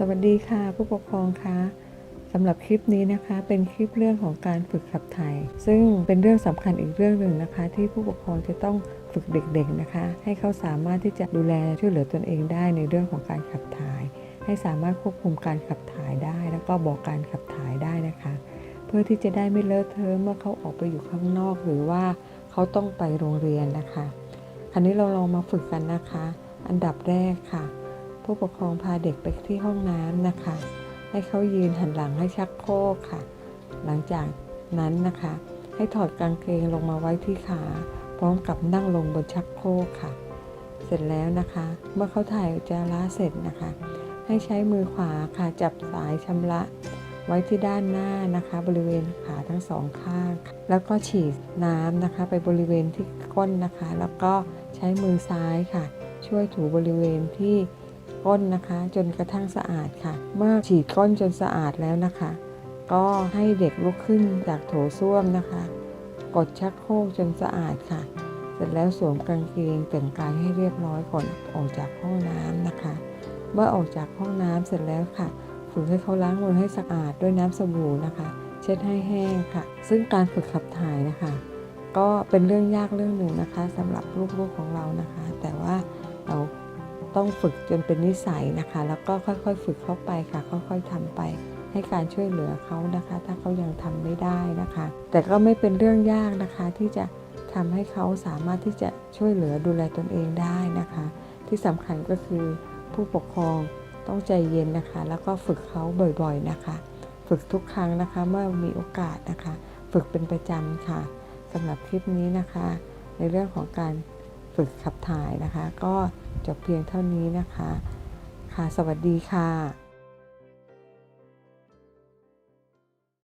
สวัสดีค่ะ ผู้ปกครองคะสำหรับคลิปนี้นะคะเป็นคลิปเรื่องของการฝึกขับถ่ายซึ่งเป็นเรื่องสำคัญอีกเรื่องหนึ่งนะคะ ที่ผู้ปกครองจะต้องฝึกเด็กๆนะคะ ให้เขาสามารถที่จะดูแลช่วยเหลือตนเองได้ในเรื่องของการขับถ่าย ให้สามารถควบคุมการขับถ่ายได้ แล้วก็บอกการขับถ่ายได้นะคะ เพื่อที่จะได้ไม่เลอะเทอะเมื่อเขาออกไปอยู่ข้างนอก หรือว่าเขาต้องไปโรงเรียนนะคะ คราวนี้เราลองมาฝึกกันนะคะ อันดับแรกค่ะ ผู้ปกครองพาเด็กไปที่ห้องน้ำนะคะ ให้เขายืนหันหลังให้ชักโครกค่ะ หลังจากนั้นนะคะ ให้ถอดกางเกงลงมาไว้ที่ขา พร้อมกับนั่งลงบนชักโครกค่ะ เสร็จแล้วนะคะ เมื่อเขาถ่ายอุจจาระเสร็จนะคะ ให้ใช้มือขวาค่ะจับสายชำระไว้ที่ด้านหน้านะคะ บริเวณขาทั้งสองข้าง แล้วก็ฉีดน้ำนะคะ ไปบริเวณที่ก้นนะคะ แล้วก็ใช้มือซ้ายค่ะ ช่วยถูบริเวณที่ ก้นนะคะ จนกระทั่งสะอาดค่ะ เมื่อฉีดก้นจนสะอาดแล้วนะคะ ก็ให้เด็กลุกขึ้นจากโถส้วมนะคะ กดชักโครกจนสะอาดค่ะ เสร็จแล้วสวมกางเกงแต่งกายให้เรียบร้อยก่อนออกจากห้องน้ำนะคะ เมื่อออกจากห้องน้ำเสร็จแล้วค่ะฝึกให้เขาล้างมือให้สะอาดด้วยน้ำสบู่นะคะ เช็ดให้แห้งค่ะ ซึ่งการฝึกขับถ่ายนะคะ ก็เป็นเรื่องยากเรื่องหนึ่งนะคะสำหรับลูกๆของเรานะคะ แต่ว่าเรา ต้องฝึกจนเป็นนิสัยนะคะ แล้วก็ค่อยๆ ฝึกเข้าไปค่ะ ค่อยๆทำไป ให้การช่วยเหลือเขานะคะ ถ้าเขายังทำไม่ได้นะคะ แต่ก็ไม่เป็นเรื่องยากนะคะ ที่จะทำให้เขาสามารถที่จะช่วยเหลือดูแลตนเองได้นะคะ ที่สำคัญก็คือผู้ปกครองต้องใจเย็นนะคะ แล้วก็ฝึกเขาบ่อยๆนะคะ ฝึกทุกครั้งนะคะเมื่อมีโอกาสนะคะ ฝึกเป็นประจำค่ะสำหรับคลิปนี้นะคะ ในเรื่องของการ ฝึกขับถ่ายนะคะ ก็จบเพียงเท่านี้นะคะ ค่ะ สวัสดีค่ะ